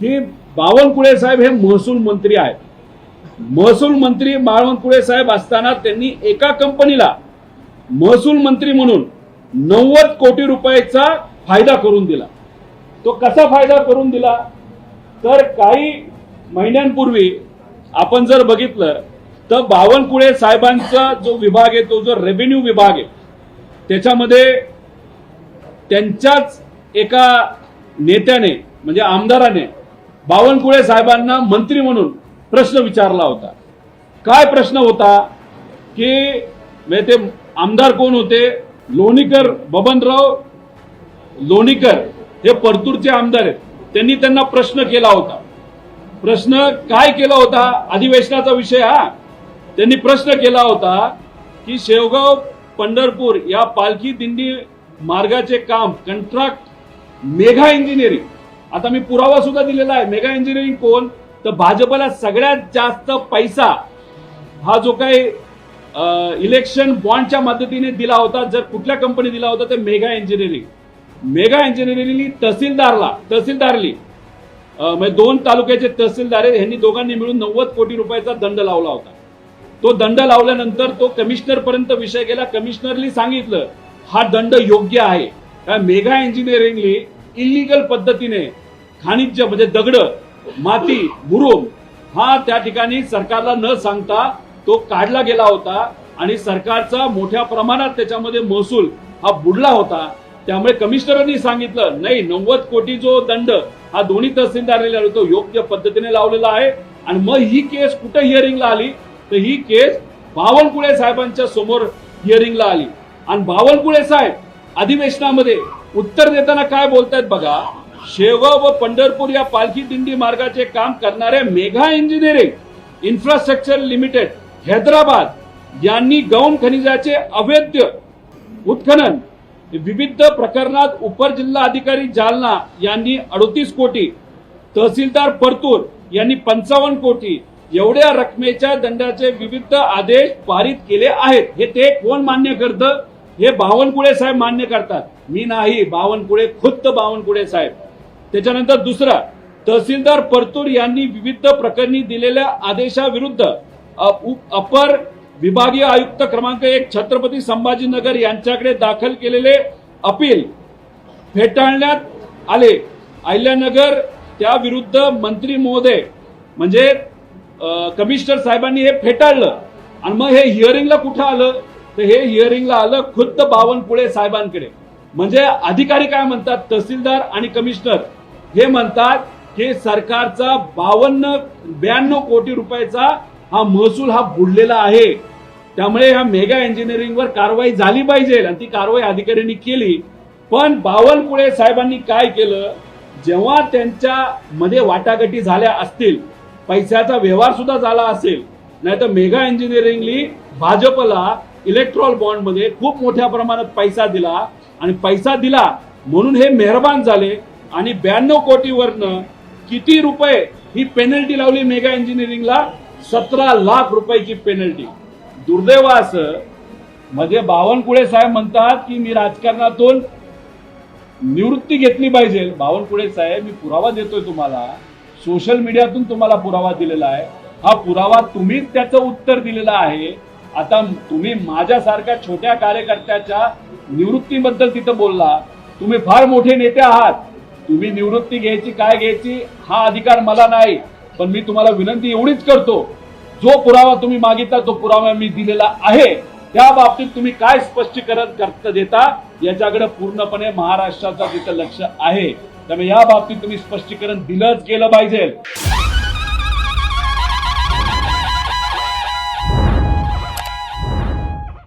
की बावनकुळे साहेब हे महसूल मंत्री आहेत. महसूल मंत्री बावनकुळे साहेब असताना त्यांनी एका कंपनीला महसूल मंत्री म्हणून नव्वद कोटी रुपयाचा फायदा करून दिला. तो कसा फायदा करून दिला? तर काही महिन्यांपूर्वी आपण जर बघितलं तर बावनकुळे साहेबांचा जो विभाग आहे तो जो रेव्हेन्यू विभाग आहे त्याच्यामध्ये त्यांच्याच एका नेत्याने म्हणजे आमदाराने बावनकुळे साहेबांना मंत्री म्हणून प्रश्न विचारला होता. काय प्रश्न होता? की म्हणजे ते आमदार कोण होते? लोणीकर बबनराव लोणीकर हे परतूरचे आमदार आहेत. त्यांनी त्यांना प्रश्न केला होता. प्रश्न काय केला होता? अधिवेशनाचा विषय हा. त्यांनी प्रश्न केला होता की शेवगाव पंढरपूर या पालखी दिंडी मार्गाचे काम कंट्राक्ट मेघा इंजिनिअरिंग आता मी पुरावा सुद्धा दिलेला आहे. मेगा इंजिनिअरिंग कोण? तर भाजपला सगळ्यात जास्त पैसा हा जो काही इलेक्शन बॉन्डच्या मदतीने दिला होता जर कुठल्या कंपनी दिला होता तर मेगा इंजिनिअरिंग मेगा इंजिनिअरिंगनी तहसीलदारला तहसीलदारली म्हणजे दोन तालुक्याचे तहसीलदार आहेत ह्यांनी दोघांनी मिळून नव्वद कोटी रुपयाचा दंड लावला होता. तो दंड लावल्यानंतर तो कमिशनर पर्यंत विषय गेला. कमिशनरनी सांगितलं हा दंड योग्य आहे. कारण मेगा इंजिनिअरिंगली इलिगल पद्धतीने खाणिज्य म्हणजे दगड माती मुरुम हा त्या ठिकाणी सरकारला न सांगता तो काढला गेला होता आणि सरकारचा मोठ्या प्रमाणात त्याच्यामध्ये महसूल हा बुडला होता. त्यामुळे कमिशनरांनी सांगितलं नाही नव्वद कोटी जो दंड हा दोन्ही तहसीलदारांनी तो योग्य पद्धतीने लावलेला आहे. आणि मग ही केस कुठे हिअरिंगला आली? तर ही केस बावनकुळे साहेबांच्या समोर हिअरिंगला आली. आणि बावनकुळे साहेब अधिवेशनामध्ये उत्तर देताना काय बोलतायत बघा शेवगाव व पंढरपूर या पालखी दिंडी मार्गाचे काम करणाऱ्या Megha engineering infrastructure limited Hyderabad यांनी गौण खनिजाचे अवैध उत्खनन विविध प्रकरणात उपजिल्हा अधिकारी जालना यांनी अडोतीस कोटी तहसीलदार परतूर यांनी पंचावन्न कोटी एवढ्या रकमेच्या दंडाचे विविध आदेश पारित केले आहेत. हे ते कोण मान्य करतं? हे बावनकुळे साहेब मान्य करतात. मी नाही बावनकुळे खुद्द बावनकुळे साहेब. त्याच्यानंतर दुसरा तहसीलदार परतूर यांनी विविध प्रकरणी दिलेल्या आदेशाविरुद्ध अपर विभागीय आयुक्त क्रमांक एक छत्रपती संभाजीनगर यांच्याकडे दाखल केलेले अपील फेटाळण्यात आले. अहिल्यानगर त्या विरुद्ध मंत्री महोदय म्हणजे कमिशनर साहेबांनी हे फेटाळलं. आणि मग हे हिअरिंगला कुठं आलं? तर हे हिअरिंगला आलं खुद्द बावनकुळे साहेबांकडे. म्हणजे अधिकारी काय म्हणतात? तहसीलदार आणि कमिशनर हे म्हणतात की सरकारचा बावन्न ब्याण्णव कोटी रुपयाचा हा महसूल हा बुडलेला आहे. त्यामुळे ह्या मेगा इंजिनिअरिंगवर कारवाई झाली पाहिजे आणि ती कारवाई अधिकाऱ्यांनी केली. पण बावनकुळे साहेबांनी काय केलं? जेव्हा त्यांच्या मध्ये वाटाघाटी झाल्या असतील पैशाचा व्यवहार सुद्धा झाला असेल नाही तर मेगा इंजिनिअरिंगली भाजपला इलेक्ट्रॉल बॉन्डमध्ये खूप मोठ्या प्रमाणात पैसा दिला आणि पैसा दिला म्हणून हे मेहरबान झाले आणि ब्याण्णव कोटीवरनं किती रुपये ही पेनल्टी लावली मेगा इंजिनिअरिंगला सतरा लाख रुपयाची पेनल्टी दुर्दैव असं म्हणजे बावनकुळे साहेब म्हणतात की मी राजकारणातून निवृत्ती घेतली पाहिजे. बावनकुळे साहेब मी पुरावा देतोय तुम्हाला. सोशल मीडियातून तुम्हाला पुरावा दिलेला आहे. हा पुरावा तुम्हीच त्याचं उत्तर दिलेलं आहे. आता तुम्ही माझ्यासारख्या छोट्या कार्यकर्त्याच्या निवृत्तीबद्दल तिथं बोलला. तुम्ही फार मोठे नेते आहात. तुम्ही निवृत्ती घ्यायची काय घ्यायची हा अधिकार मला नाही. पण मी तुम्हाला विनंती एवढीच करतो. जो पुरावा तुम्ही मागितला तो पुरावा मी दिलेला आहे. त्या बाबतीत तुम्ही काय स्पष्टीकरण करता देता याच्याकडे पूर्णपणे महाराष्ट्राचं तिथं लक्ष आहे. त्यामुळे या बाबतीत तुम्ही स्पष्टीकरण दिलंच गेलं पाहिजे.